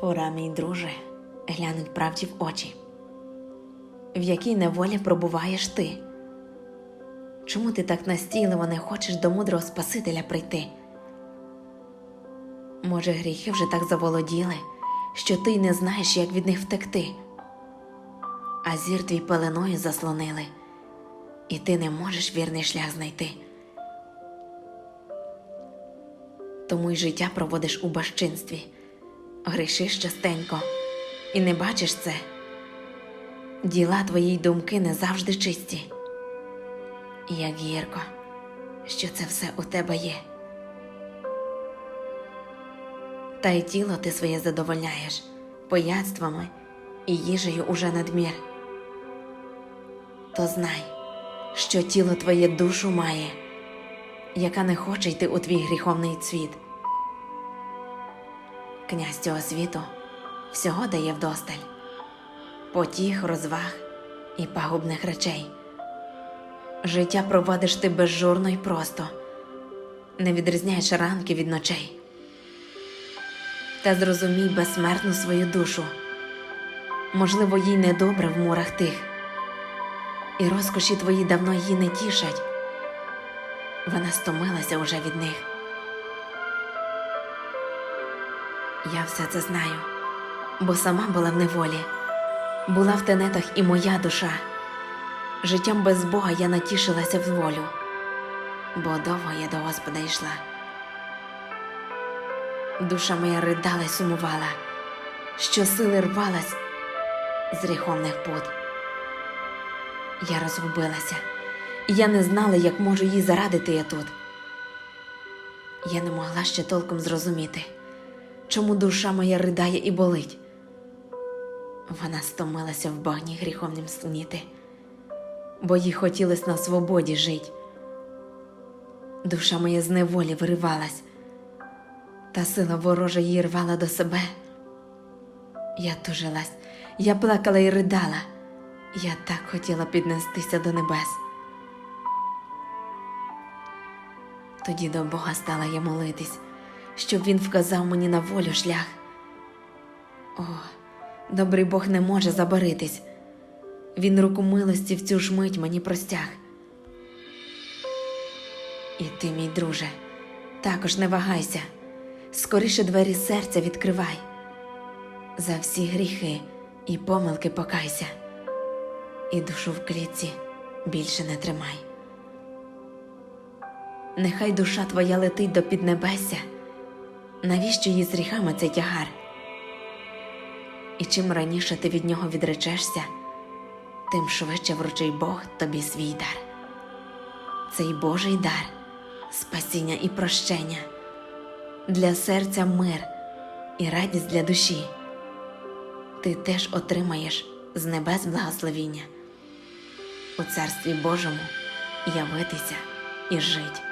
Пора, мій друже, глянуть правді в очі. В якій неволі пробуваєш ти? Чому ти так настійливо не хочеш до мудрого Спасителя прийти? Може, гріхи вже так заволоділи, що ти й не знаєш, як від них втекти, а зір твій пеленою заслонили, і ти не можеш вірний шлях знайти. Тому й життя проводиш у безчинстві, грішиш частенько і не бачиш це. Діла твої думки не завжди чисті. Як гірко, що це все у тебе є. Та й тіло ти своє задовольняєш поядствами і їжею уже надмір. То знай, що тіло твоє душу має, яка не хоче йти у твій гріховний цвіт. Князь цього світу всього дає вдосталь потіх, розваг і пагубних речей. Життя проводиш ти безжурно й просто, не відрізняєш ранки від ночей. Та зрозумій безсмертну свою душу, можливо, їй недобре в мурах тих, і розкоші твої давно її не тішать. Вона стомилася уже від них. Я все це знаю, бо сама була в неволі, була в тенетах і моя душа. Життям без Бога я натішилася в волю, бо довго я до Господа йшла. Душа моя ридала й сумувала, що сили рвалась з гріховних пут. Я розгубилася, і я не знала, як можу їй зарадити я тут. Я не могла ще толком зрозуміти, чому душа моя ридає і болить. Вона стомилася в багні гріховнім сніти, бо їй хотілось на свободі жить. Душа моя з неволі виривалась, та сила ворожа її рвала до себе. Я тужилась, я плакала і ридала, я так хотіла піднестися до небес. Тоді до Бога стала я молитись, щоб він вказав мені на волю шлях. О, добрий Бог не може забаритись. Він руку милості в цю ж мить мені простяг. І ти, мій друже, також не вагайся, скоріше двері серця відкривай. За всі гріхи і помилки покайся, і душу в клітці більше не тримай. Нехай душа твоя летить до піднебесся, навіщо їй з гріхами цей тягар? І чим раніше ти від нього відречешся, тим швидше вручить Бог тобі свій дар. Цей Божий дар, спасіння і прощення, для серця мир і радість для душі. Ти теж отримаєш з небес благословіння у Царстві Божому явитися і жить.